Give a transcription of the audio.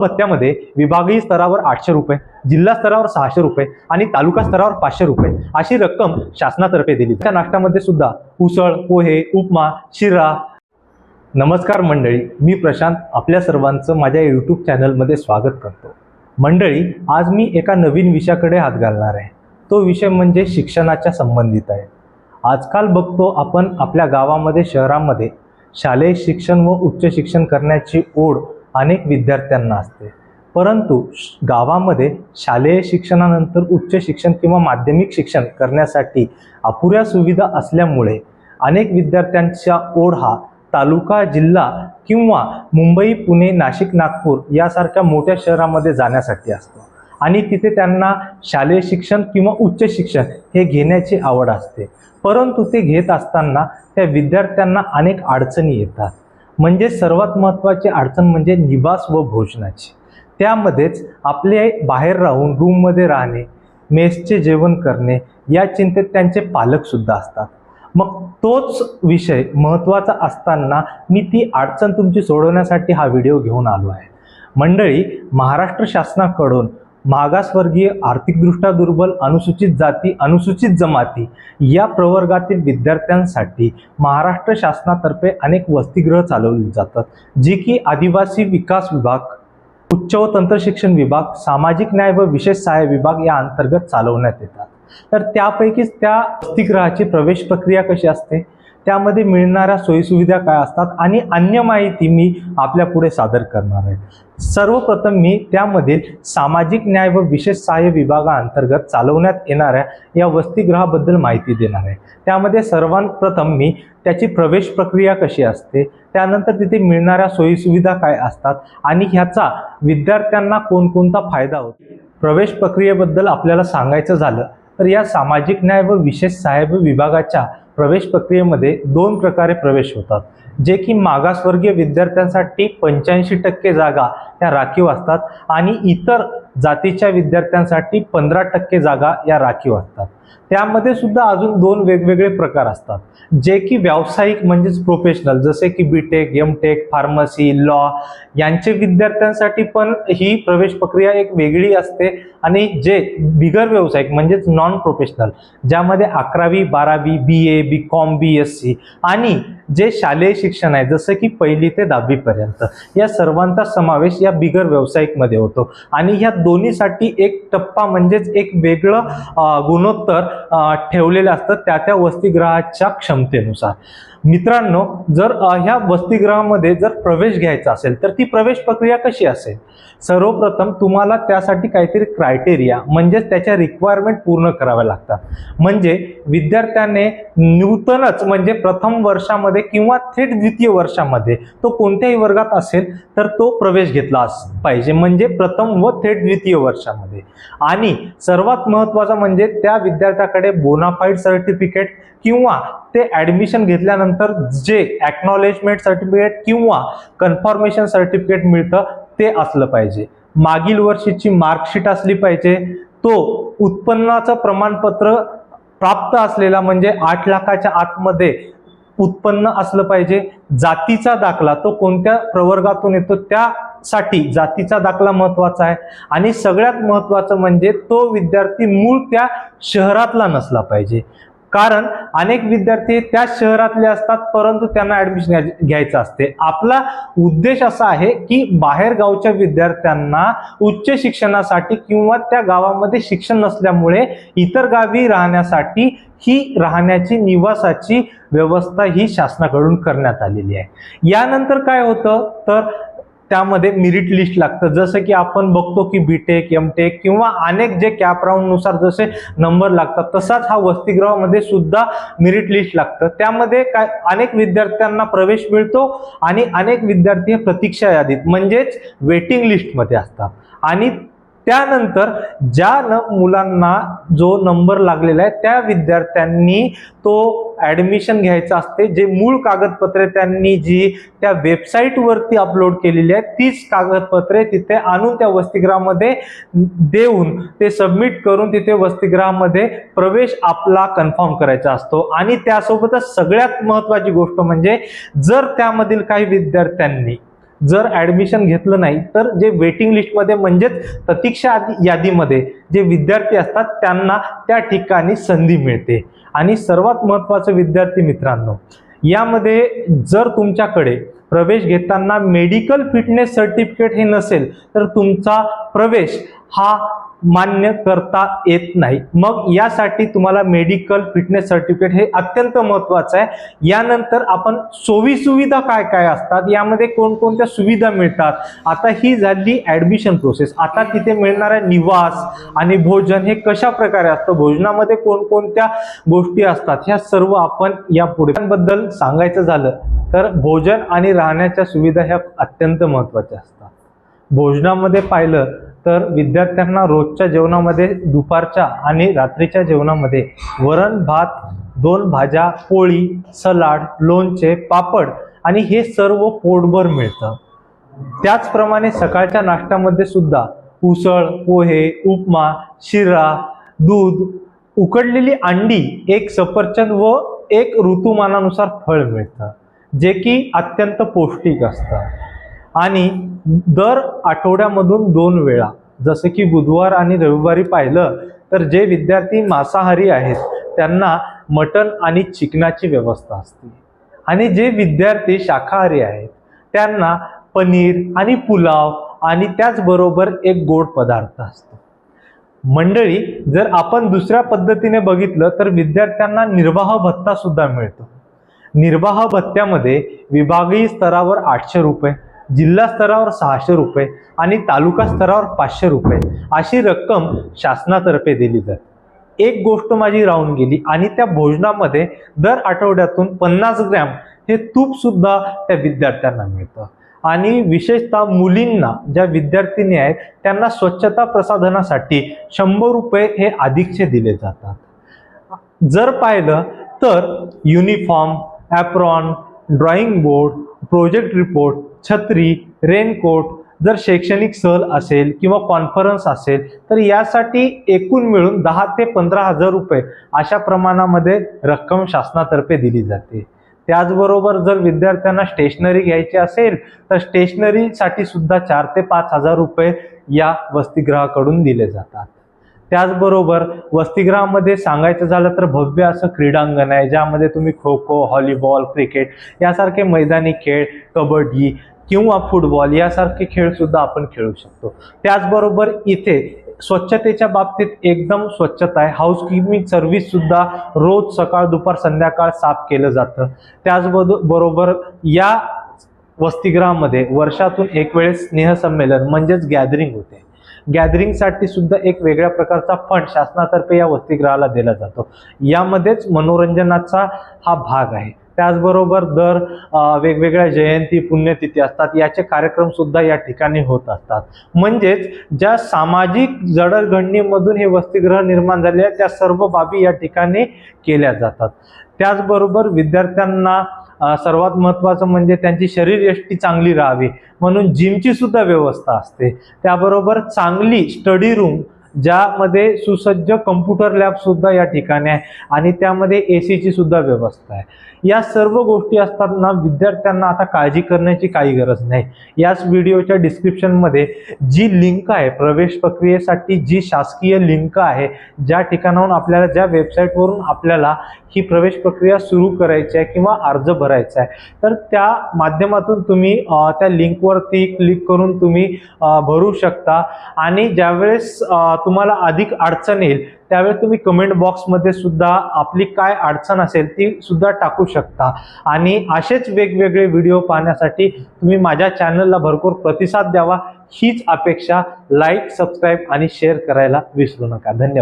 भत्त्यामध्ये विभागीय स्तरावर आठशे रुपये जिल्हा स्तरावर सहाशे रुपये आणि तालुका स्तरावर पाचशे रुपये अशी रक्कम शासनातर्फे दिली. त्या नाश्त्यामध्ये सुद्धा उसळ पोहे उपमा शिरा. नमस्कार मंडळी मी प्रशांत आपल्या सर्वांचं माझ्या यूट्यूब चॅनलमध्ये स्वागत करतो. मंडळी आज मी एका नवीन विषयाकडे हात घालणार आहे. तो विषय म्हणजे शिक्षणाच्या संबंधित आहे. आजकाल बघतो आपण आपल्या गावामध्ये शहरामध्ये शालेय शिक्षण व उच्च शिक्षण करण्याची ओढ अनेक विद्यार्थ्यांना असते. परंतु श- गावामध्ये शालेय शिक्षणानंतर उच्च शिक्षण किंवा माध्यमिक शिक्षण करण्यासाठी अपुऱ्या सुविधा असल्यामुळे अनेक विद्यार्थ्यांचा ओढ हा तालुका जिल्हा किंवा मुंबई पुणे नाशिक नागपूर यासारख्या मोठ्या शहरामध्ये जाण्यासाठी असतो. आणि तिथे त्यांना शालेय शिक्षण किंवा उच्च शिक्षण हे घेण्याची आवड असते. परंतु ते घेत असताना त्या विद्यार्थ्यांना अनेक अडचणी येतात. म्हणजे सर्वात महत्त्वाची अडचण म्हणजे निवास व भोजनाची. त्यामध्येच आपले बाहेर राहून रूममध्ये राहणे मेसचे जेवण करणे या चिंतेत त्यांचे पालकसुद्धा असतात. मग तोच विषय महत्त्वाचा असताना मी ती अडचण तुमची सोडवण्यासाठी हा व्हिडिओ घेऊन आलो आहे. मंडळी महाराष्ट्र शासनाकडून मागासवर्गीय आर्थिकदृष्ट्या दुर्बल अनुसूचित जाती अनुसूचित जमाती या प्रवर्गातील विद्यार्थ्यांसाठी महाराष्ट्र शासनातर्फे अनेक वसतिगृह चालवली जातात जी की आदिवासी विकास विभाग उच्च व तंत्रशिक्षण विभाग सामाजिक न्याय व विशेष सहाय्य विभाग या अंतर्गत चालवण्यात येतात. तर त्यापैकीच त्या वसतिगृहाची प्रवेश प्रक्रिया कशी असते? त्यामध्ये मिळणाऱ्या सोयीसुविधा काय असतात आणि अन्य माहिती मी आपल्या पुढे सादर करणार आहे. सर्वप्रथम मी त्यामधील सामाजिक न्याय व विशेष सहाय्य विभागाअंतर्गत चालवण्यात येणाऱ्या या वसतिगृहाबद्दल माहिती देणार आहे. त्यामध्ये सर्वांप्रथम मी त्याची प्रवेश प्रक्रिया कशी असते त्यानंतर तिथे मिळणाऱ्या सोयीसुविधा काय असतात आणि ह्याचा विद्यार्थ्यांना कोणकोणता फायदा होतो? प्रवेश प्रक्रियेबद्दल आपल्याला सांगायचं झालं तर या सामाजिक न्याय व विशेष सहाय्य विभागाच्या प्रवेश प्रक्रियेमध्ये दोन प्रकारे प्रवेश होतात. जे की मागासवर्गीय विद्यार्थ्यांसाठी पंच्याऐंशी टक्के जागा ह्या राखीव असतात आणि इतर जातीच्या विद्यार्थ्यांसाठी पंधरा टक्के जागा या राखीव असतात. त्यामध्ये सुद्धा अजून दोन वेगवेगळे प्रकार असतात. जे की व्यावसायिक म्हणजेच प्रोफेशनल जसे की B tech M tech pharmacy law यांचे विद्यार्थ्यांसाठी पण ही प्रवेश प्रक्रिया एक वेगळी असते आणि जे बिगर व्यावसायिक म्हणजेच नॉन प्रोफेशनल ज्यामध्ये अकरावी बारावी B A B com B S C आणि जे शालेय शिक्षण आहे जसं की पहिली ते दहावीपर्यंत या सर्वांचा समावेश या बिगर व्यावसायिकमध्ये होतो. आणि ह्या दोन्हीसाठी एक टप्पा म्हणजेच एक वेगळं गुणोत्तर ठेवलेलं असतं त्या त्या वसतिगृहाच्या क्षमतेनुसार. मित्रांनो जर ह्या वसतिगृहामध्ये जर प्रवेश घ्यायचा असेल तर ती प्रवेश प्रक्रिया कशी असेल? सर्वप्रथम तुम्हाला त्यासाठी काहीतरी क्रायटेरिया म्हणजेच त्याच्या रिक्वायरमेंट पूर्ण कराव्या लागतात. म्हणजे विद्यार्थ्याने नूतनच म्हणजे प्रथम वर्षामध्ये किंवा थेट द्वितीय वर्षामध्ये तो कोणत्याही वर्गात असेल तर तो प्रवेश घेतला अस- पाहिजे. म्हणजे प्रथम व थेट द्वितीय वर्षामध्ये. आणि सर्वात महत्त्वाचं म्हणजे त्या विद्यार्थ्याकडे बोनाफाईड सर्टिफिकेट किंवा ते ॲडमिशन घेतल्यानंतर जे ॲक्नॉलेजमेंट सर्टिफिकेट किंवा कन्फर्मेशन सर्टिफिकेट मिळतं ते असलं पाहिजे. मागील वर्षीची मार्कशीट असली पाहिजे. तो उत्पन्नाचं प्रमाणपत्र प्राप्त असलेला म्हणजे आठ लाखाच्या आतमध्ये उत्पन्न असलं पाहिजे. जातीचा दाखला तो कोणत्या प्रवर्गातून येतो त्यासाठी जातीचा दाखला महत्त्वाचा आहे. आणि सगळ्यात महत्वाचं म्हणजे तो विद्यार्थी मूळ त्या शहरातला नसला पाहिजे. कारण अनेक विद्यार्थी त्या शहरातले असतात परंतु त्यांना ऍडमिशन घ्यायचं असते. आपला उद्देश असा आहे की बाहेर गावच्या विद्यार्थ्यांना उच्च शिक्षणासाठी किंवा त्या गावामध्ये शिक्षण नसल्यामुळे इतर गावी राहण्यासाठी ही राहण्याची निवासाची व्यवस्था ही शासनाकडून करण्यात आलेली आहे. यानंतर काय होतं? तर त्यामध्ये मेरिट लिस्ट लागतं. जसं की आपण बघतो की बी टेक एम टेक किंवा अनेक जे कॅप राऊंडनुसार जसे नंबर लागतात तसाच हा वसतिगृहामध्ये सुद्धा मेरिट लिस्ट लागतं. त्यामध्ये काय अनेक विद्यार्थ्यांना प्रवेश मिळतो आणि अनेक विद्यार्थी हे प्रतीक्षा यादीत म्हणजेच वेटिंग लिस्टमध्ये असतात. आणि त्यानंतर ज्या न मुलांना जो नंबर लागलेला आहे त्या विद्यार्थ्यांनी तो ॲडमिशन घ्यायचा असते जे मूळ कागदपत्रे त्यांनी जी त्या वेबसाईटवरती अपलोड केलेली आहे तीच कागदपत्रे तिथे आणून त्या वसतिगृहामध्ये देऊन ते सबमिट करून तिथे वसतिगृहामध्ये प्रवेश आपला कन्फर्म करायचा असतो. आणि त्यासोबतच सगळ्यात महत्त्वाची गोष्ट म्हणजे जर त्यामधील काही विद्यार्थ्यांनी जर ॲडमिशन घेतलं नाही तर जे वेटिंग लिस्टमध्ये म्हणजेच प्रतीक्षा यादीमध्ये जे विद्यार्थी असतात त्यांना त्या ठिकाणी संधी मिळते. आणि सर्वात महत्त्वाचं विद्यार्थी मित्रांनो यामध्ये जर तुमच्याकडे प्रवेश घेताना मेडिकल फिटनेस सर्टिफिकेट हे नसेल तर तुमचा प्रवेश हा मान्य करता येत नाही. मग यासाठी तुम्हाला मेडिकल फिटनेस सर्टिफिकेट हे अत्यंत महत्त्वाचं आहे. यानंतर आपण सोयी सुविधा काय काय असतात? यामध्ये कोणकोणत्या सुविधा मिळतात? आता ही झाली ॲडमिशन प्रोसेस आता तिथे मिळणारा निवास आणि भोजन हे कशा प्रकारे असतं? भोजनामध्ये कोणकोणत्या गोष्टी असतात? ह्या सर्व आपण या पुढ्यांबद्दल सांगायचं झालं तर भोजन आणि राहण्याच्या सुविधा ह्या अत्यंत महत्त्वाच्या असतात. भोजनामध्ये पाहिलं तर विद्यार्थ्यांना रोजच्या जेवणामध्ये दुपारच्या आणि रात्रीच्या जेवणामध्ये वरण भात दोन भाज्या पोळी सलाड लोणचे पापड आणि हे सर्व पोटभर मिळतं. त्याचप्रमाणे सकाळच्या नाश्त्यामध्ये सुद्धा उसळ पोहे उपमा शिरा दूध उकडलेली अंडी एक सफरचंद व एक ऋतुमानानुसार फळ मिळतं जे की अत्यंत पौष्टिक असतं. आणि दर आठवड्यामधून दोन वेळा. जसं की बुधवार आणि रविवारी पाहिलं तर जे विद्यार्थी मांसाहारी आहेत त्यांना मटण आणि चिकनाची व्यवस्था असते. आणि जे विद्यार्थी शाकाहारी आहेत त्यांना पनीर आणि पुलाव आणि त्याचबरोबर एक गोड पदार्थ असतो. मंडळी जर आपण दुसऱ्या पद्धतीने बघितलं तर विद्यार्थ्यांना निर्वाह भत्ता सुद्धा मिळतो. निर्वाह भत्त्यामध्ये विभागीय स्तरावर आठशे रुपये जिल्हा स्तरावर सहाशे रुपये आणि तालुका स्तरावर पाचशे रुपये अशी रक्कम शासनातर्फे दिली जाते. एक गोष्ट माझी राहून गेली आणि त्या भोजनामध्ये दर आठवड्यातून पन्नास ग्रॅम हे तूप सुद्धा त्या विद्यार्थ्यांना मिळतं. आणि विशेषतः मुलींना ज्या विद्यार्थिनी आहेत त्यांना स्वच्छता प्रसाधनासाठी शंभर रुपये हे अधिकचे दिले जातात. जर पाहिलं तर uniform apron drawing board project report छत्री रेनकोट जर शैक्षणिक सहल असेल किंवा कॉन्फरन्स असेल तर यासाठी एकूण मिळून दहा ते पंधरा हजार रुपये अशा प्रमाणामध्ये रक्कम शासनातर्फे दिली जाते. त्याचबरोबर जर विद्यार्थ्यांना स्टेशनरी घ्यायची असेल तर स्टेशनरीसाठी सुद्धा चार ते पाच हजार रुपये या वसतिगृहाकडून दिले जातात. त्याचबरोबर वसतिगृहामध्ये सांगायचं झालं तर भव्य असं क्रीडांगण आहे ज्यामध्ये तुम्ही खो खो हॉलीबॉल क्रिकेट यासारखे मैदानी खेळ कबड्डी किंवा फुटबॉल यासारखे खेळसुद्धा आपण खेळू शकतो. त्याचबरोबर इथे स्वच्छतेच्या बाबतीत एकदम स्वच्छता आहे. हाऊसकीपिंग सर्व्हिससुद्धा रोज सकाळ दुपार संध्याकाळ साफ केलं जातं. त्याचबरो बरोबर या वसतिगृहामध्ये वर्षातून एक वेळेस स्नेहसंमेलन म्हणजेच गॅदरिंग होते. गॅदरिंगसाठी सुद्धा एक वेगळ्या प्रकारचा फंड शासनातर्फे या वसतिगृहाला दिला जातो. यामध्येच मनोरंजनाचा हा भाग आहे. त्याचबरोबर दर वेगवेगळ्या जयंती पुण्यतिथी असतात. याचे कार्यक्रम सुद्धा या ठिकाणी होत असतात. म्हणजेच ज्या सामाजिक जडणघडणीमधून हे वसतिगृह निर्माण झाले त्या सर्व बाबी या ठिकाणी केल्या जातात. त्याचबरोबर विद्यार्थ्यांना सर्वात महत्त्वाचं म्हणजे त्यांची शरीरयष्टी चांगली राहावी. म्हणून जिमची सुद्धा व्यवस्था असते. त्याबरोबर चांगली स्टडी रूम ज्यामध्ये सुसज्ज कम्प्युटर लॅब सुद्धा या ठिकाणी आहे आणि त्यामध्ये ए सीची सुद्धा व्यवस्था आहे. या सर्व गोष्टी असताना विद्यार्थ्यांना आता काळजी करण्याची काही गरज नाही. याच व्हिडिओच्या डिस्क्रिप्शनमध्ये जी लिंक आहे प्रवेश प्रक्रियेसाठी जी शासकीय लिंक आहे ज्या ठिकाणाहून आपल्याला ज्या वेबसाईटवरून आपल्याला ही प्रवेश प्रक्रिया सुरू करायची आहे किंवा अर्ज भरायचा आहे तर त्या माध्यमातून तुम्ही त्या लिंकवरती क्लिक करून तुम्ही भरू शकता. आणि ज्यावेळेस तुम्हाला अधिक अडचण येईल त्यावेळेस तुम्ही कमेंट बॉक्समध्ये सुद्धा आपली काय अडचण असेल ती सुद्धा टाकू शकता. आणि असेच वेगवेगळे व्हिडिओ पाहण्यासाठी तुम्ही माझ्या चॅनलला भरपूर प्रतिसाद द्यावा. हीच अपेक्षा लाईक सबस्क्राईब आणि शेअर करायला विसरू नका. धन्यवाद.